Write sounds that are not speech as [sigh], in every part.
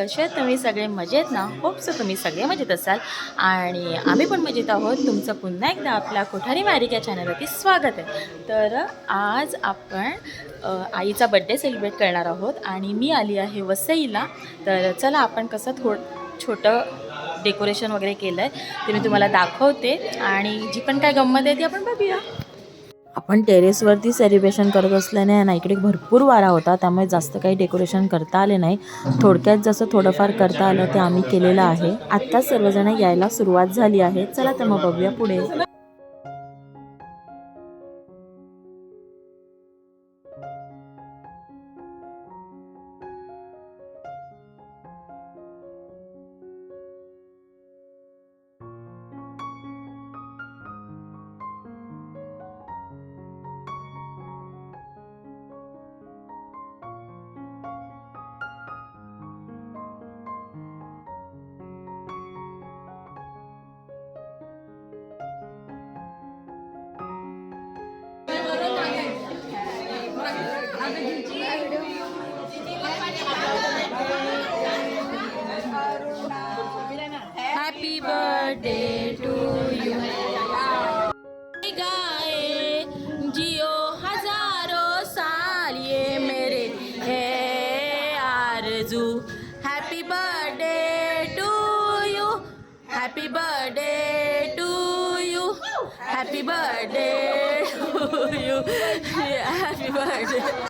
कसे आहेत? तुम्ही सगळे मजेत ना? होपसो तुम्ही सगळे मजेत असाल. आणि आम्ही पण मजेत आहोत. तुमचं पुन्हा एकदा आपल्या कोठारी मॅरिक या चॅनलवरती स्वागत आहे. तर आज आपण आईचा बड्डे सेलिब्रेट करणार आहोत आणि मी आली आहे वसईला. तर चला आपण कसं थो छोटं डेकोरेशन वगैरे केलं आहे ते मी तुम्हाला दाखवते. आणि जी पण काय गंमत आहे ती आपण बघूया. आपण टेरेसवरती सेलिब्रेशन करत असल्याने ना इकडे भरपूर वारा होता त्यामुळे जास्त काही डेकोरेशन करता आले नाही. थोडक्यात जसं थोडंफार करता आलं ते आम्ही केलेलं आहे. आत्ताच सर्वजण यायला सुरुवात झाली आहे. चला तर मग बघूया पुढे. हॅपी बर्थडे टू यू गाए जियो हज़ारों साल, ये मेरे है आरज़ू। Happy birthday to you happy birthday to you happy birthday to you happy birthday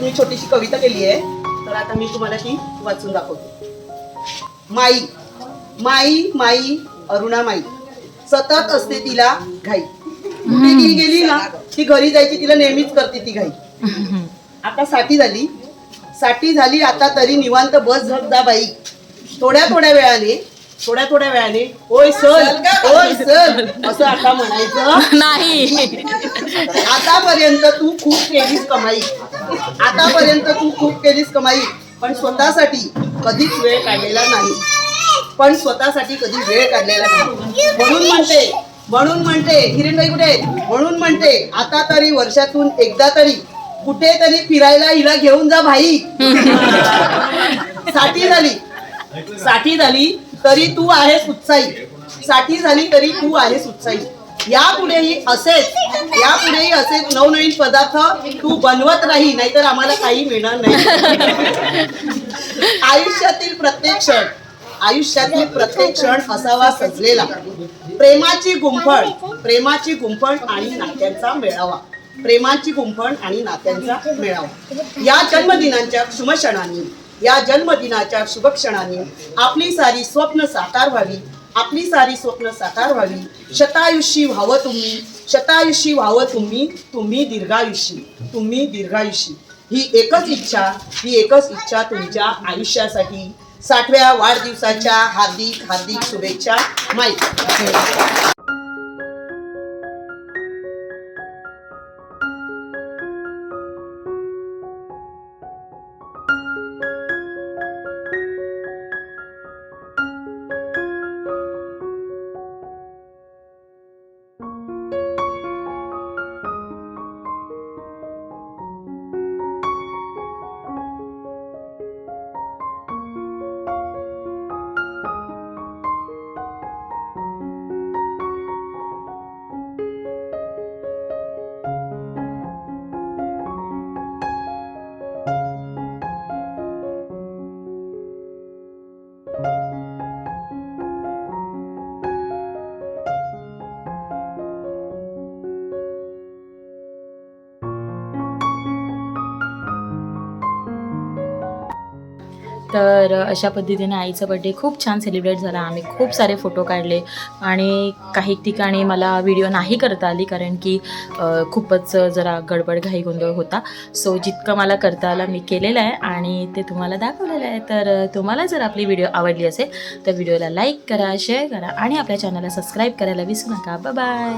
मी छोटीशी कविता केली आहे. तर आता मी तुम्हाला ती वाचून दाखवते. माई माई माई अरुणा माई. सतत असते तिला घाई. कुठे ती गेली ना ती घरी जायची तिला नेहमीच करते ती घाई. आता साठी झाली. साठी झाली आता तरी निवांत बस झप जा बाई. थोड्या थोड्या वेळाने थोड्या थोड्या वेळाने ओय सर ओय सर असं आता म्हणायचं. नाही. आतापर्यंत तू खूप केलीस कमाई. आतापर्यंत तू खूप केलीस कमाई पण स्वतःसाठी कधीच वेळ काढलेला नाही. पण स्वतःसाठी कधी वेळ काढलेला नाही. म्हणून म्हणते म्हणून म्हणते हिरेनबाई कुठे? म्हणून म्हणते आता तरी वर्षातून एकदा तरी कुठेतरी फिरायला हिला घेऊन जा भाई. [laughs] साठी झाली. साठी झाली तरी तू आहेस उत्साही. साठी झाली तरी तू आहेस उत्साही. यापुढेही असेच यापुढेही असेच नवनवीन पदार्थ तू बनवत राही नाहीतर आम्हाला काही मिळणार नाही. आयुष्यातील प्रत्येक क्षण आयुष्यातील प्रत्येक क्षण असावा सजलेला. प्रेमाची गुंफण प्रेमाची गुंफण आणि नात्यांचा मेळावा. प्रेमाची गुंफण आणि नात्यांचा मेळावा. या जन्मदिनांच्या शुभक्षणांनी या जन्मदिनाच्या शुभक्षणांनी आपली सारी स्वप्न साकार व्हावी. आपली सारी स्वप्न साकार व्हावी. शतायुषी व्हावं तुम्ही. शतायुषी व्हावं तुम्ही. तुम्ही दीर्घायुषी. तुम्ही दीर्घायुषी. ही एकच इच्छा ही एकच इच्छा तुमच्या आयुष्यासाठी. साठव्या वाढदिवसाच्या हार्दिक हार्दिक शुभेच्छा. माईक तर अशा पद्धतीने आईचा बड्डे खूप छान सेलिब्रेट झाला. आम्ही खूप सारे फोटो काढले आणि काही ठिकाणी मला व्हिडिओ नाही करता आली कारण की खूपच जरा गडबड घाई गोंधळ होता. सो जितकं मला करता आला मी केलेलं आहे आणि ते तुम्हाला दाखवलेलं आहे. तर तुम्हाला जर आपली व्हिडिओ आवडली असेल तर व्हिडिओला लाईक करा शेअर करा आणि आपल्या चॅनलला सबस्क्राईब करायला विसरू नका. बाय